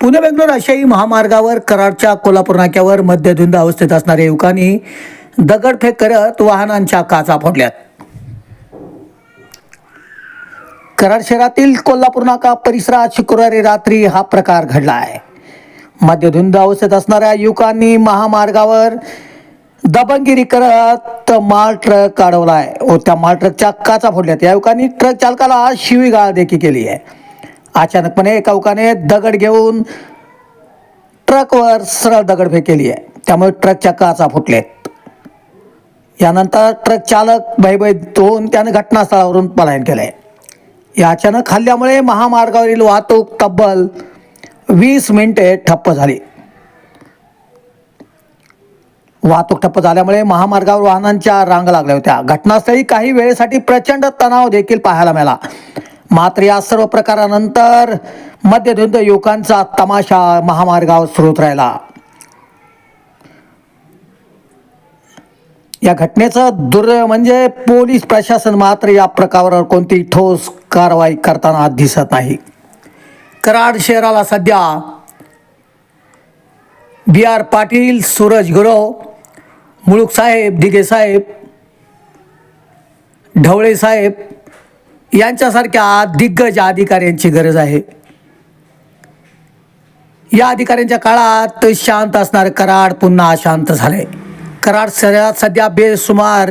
पुणे बेंगलोर आशियाई महामार्गावर कराडच्या कोल्हापूर नाक्यावर मध्यधुंद अवस्थेत असणाऱ्या युवकांनी दगडफेक करत वाहनांच्या काचा फोडल्यात. कराड शहरातील कोल्हापूर नाका परिसरात शुक्रवारी रात्री हा प्रकार घडला आहे. मध्यधुंद अवस्थेत असणाऱ्या युवकांनी महामार्गावर दबंगिरी करत माल ट्रक अडवलाय व त्या माल ट्रकच्या काचा फोडल्यात. या युवकांनी ट्रक चालकाला शिवीगाळ देखील केली आहे. अचानकपणे एका उकाने दगड घेऊन ट्रकवर सरळ दगडफेक केली आहे. त्यामुळे ट्रकच्या काचा फुटलेत यानंतर ट्रक चालक भयभीत होऊन त्याने घटनास्थळावरून पलायन केलंय. या अचानक हल्ल्यामुळे महामार्गावरील वाहतूक तब्बल वीस मिनिटे ठप्प झाली. वाहतूक ठप्प झाल्यामुळे महामार्गावर वाहनांच्या रांग लागल्या होत्या. घटनास्थळी काही वेळेसाठी प्रचंड तणाव देखील पाहायला मिळाला. मात्र या सर्व प्रकारानंतर मध्यधुंद युवकांचा तमाशा महामार्गावर सुरूत राहिला. या घटनेचं दुर्दैव म्हणजे पोलीस प्रशासन मात्र या प्रकारावर कोणतीही ठोस कारवाई करताना दिसत नाही. कराड शहराला सध्या बी आर पाटील सूरज गुरव मुळूक साहेब दिघे साहेब ढवळे साहेब यांच्यासारख्या दिग्गज अधिकाऱ्यांची गरज आहे. या अधिकाऱ्यांच्या काळात शांत असणारं कराड पुन्हा अशांत झालंय. कराड शहरात सध्या बेसुमार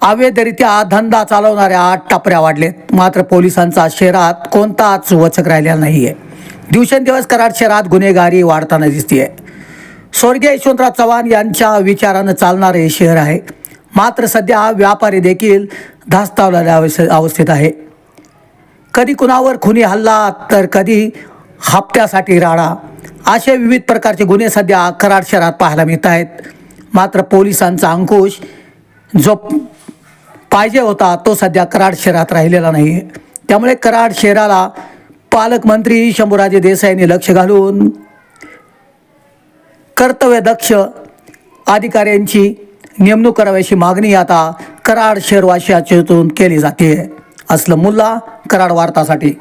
अवैधरित्या धंदा चालवणाऱ्या आठ टापऱ्या वाढलेत मात्र पोलिसांचा शहरात कोणताच वचक राहिलेला नाही आहे दिवसेंदिवस कराड शहरात गुन्हेगारी वाढताना दिसतीये. स्वर्गीय यशवंतराव चव्हाण यांच्या विचारानं चालणारे हे शहर आहे. मात्र सध्या व्यापारी देखील धास्तावलेल्या अवस्थे अवस्थेत आहे. कधी कुणावर खुनी हल्ला तर कधी हप्त्यासाठी राडा. असे विविध प्रकारचे गुन्हे सध्या कराड शहरात पाहायला मिळत आहेत. मात्र पोलिसांचा अंकुश जो पाहिजे होता तो सध्या कराड शहरात राहिलेला नाही आहे त्यामुळे कराड शहराला पालकमंत्री शंभूराजे देसाईंनी लक्ष घालून कर्तव्यदक्ष अधिकाऱ्यांची नेमणूक करावी अशी मागणी आता कराड शहरवासियातून केली जाते. असलं मुल्ला कराड वार्तासाठी.